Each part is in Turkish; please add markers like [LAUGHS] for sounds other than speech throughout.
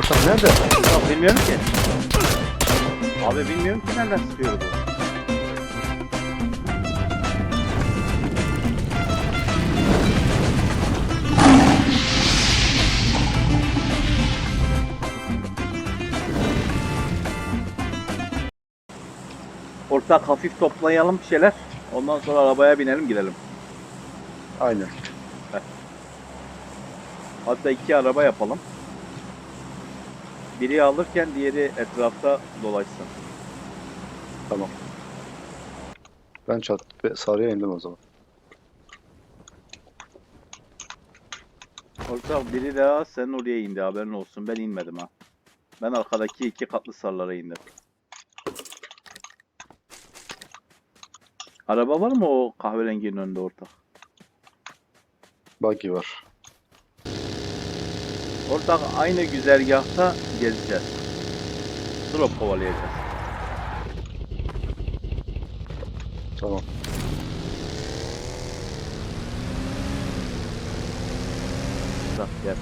Ortak nerede? Yok bilmiyorum ki. Abi bilmiyorum ki nereden sıkıyor bu. Ortak hafif toplayalım bir şeyler. Ondan sonra arabaya binelim gidelim. Aynen. Hatta iki araba yapalım. Biri alırken diğeri etrafta dolaşsın. Tamam. Ben çat sarıya indim o zaman. Ortak biri daha senin oraya indi haberin olsun. Ben inmedim ha. Ben arkadaki iki katlı sarlara indim. Araba var mı o kahverenginin önünde ortak? Buggy var. Ortak aynı güzergahta gezeceğiz. Drop kovalayacağız. Tamam. Bak gel.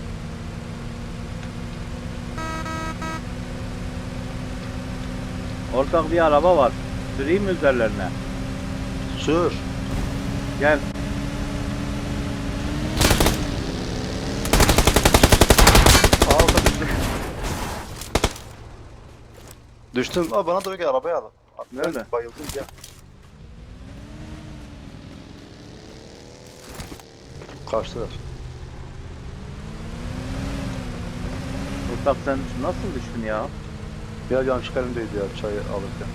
Ortak bir araba var. Süreyim mi üzerlerine? Sür. Gel. Alta düştüm. Düştüm. Aa, bana doğru gel arabaya al. Nerede? Bayıldım gel. Karşılar. Ortak sen nasıl düştün ya? Ya yanlış elimdeydi ya çayı alırken.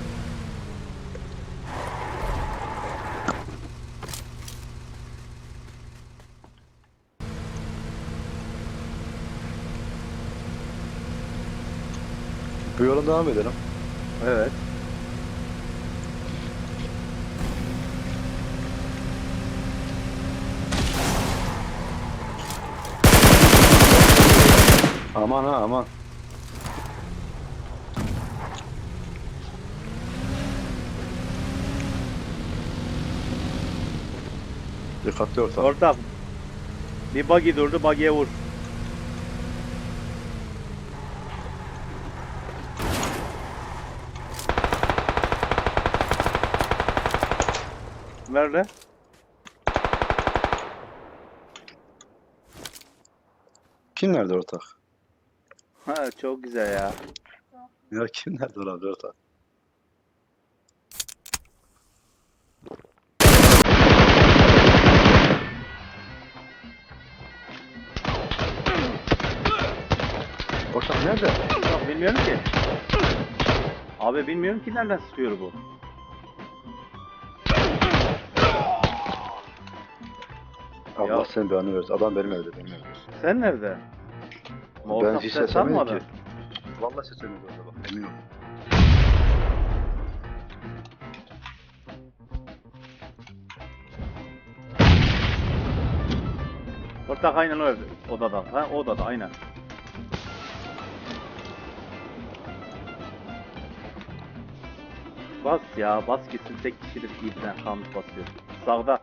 Bu yolun devam edelim. Evet. Aman ha aman. Dikkatli orta. Ortak. Bir buggy durdu, buggy'e vur. Nerede? Kim nerede ortak? Ha çok güzel ya. Ya kim nerede olabilir ortak? Ortak nerede? Bilmiyorum ki. Abi bilmiyorum ki nereden sıkıyor bu. Allah Ya. seni belanı versin. Adam benim evde benim evde. Sen nerede? Ben Ortak hiç ses ses yemedim almadın. ki. Vallahi ses yemedim orada bak eminim. Ortak aynen o evde. Odada. Ha odada aynen. Bas ya bas gitsin tek kişilik ibne kanlık basıyor. Sağda.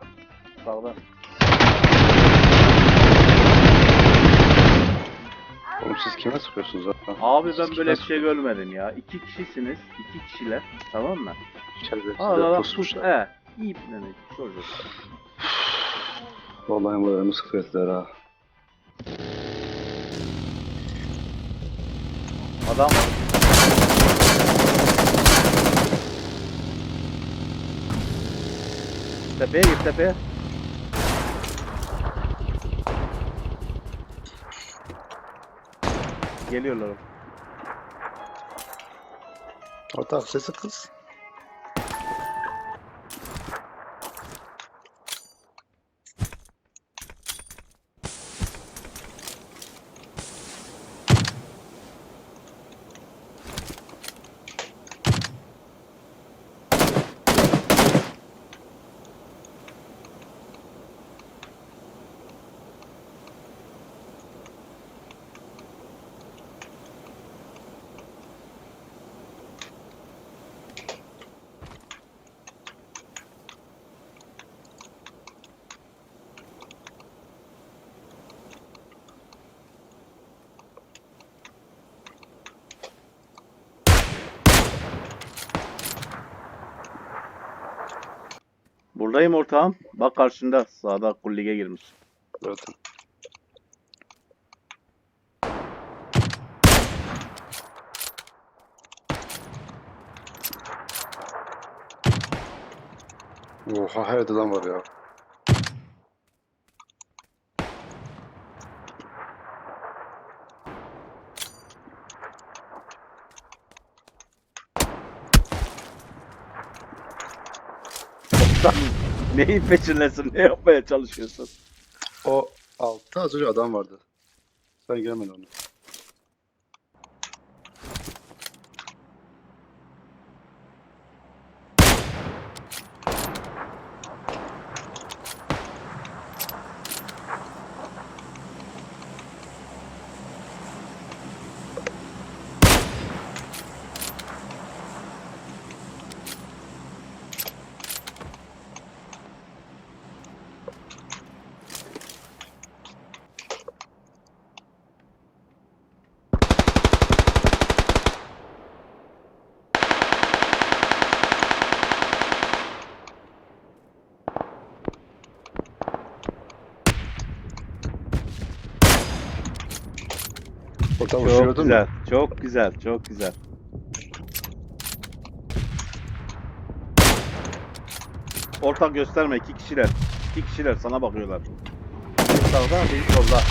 Sağda. Oğlum siz kime sıkıyorsunuz lan? Abi ben böyle bir şey görmedim ya. İki kişisiniz. iki kişiler. Tamam mı? İçeride pusmuşlar. He. İyi ibne çocuk. Vallahi moralimi sıkıyorlar ha. Adam Tepeye gir tepeye. Geliyorlar. Ortak sesi kız. Buradayım ortağım. Bak karşında sağda kullige girmiş. Zaten. Oha her yerde adam var ya. Ortağım [LAUGHS] neyin peşindesin? Ne yapmaya çalışıyorsun? O altta az önce adam vardı. Sen görmedin onu. Orada Çok uçuyordun mu? güzel. Çok güzel. Çok güzel. Ortak gösterme. iki kişiler. İki kişiler sana bakıyorlar. Biri sağda, biri solda.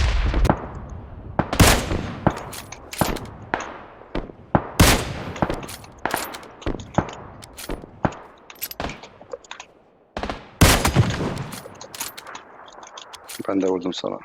Ben de vurdum sana.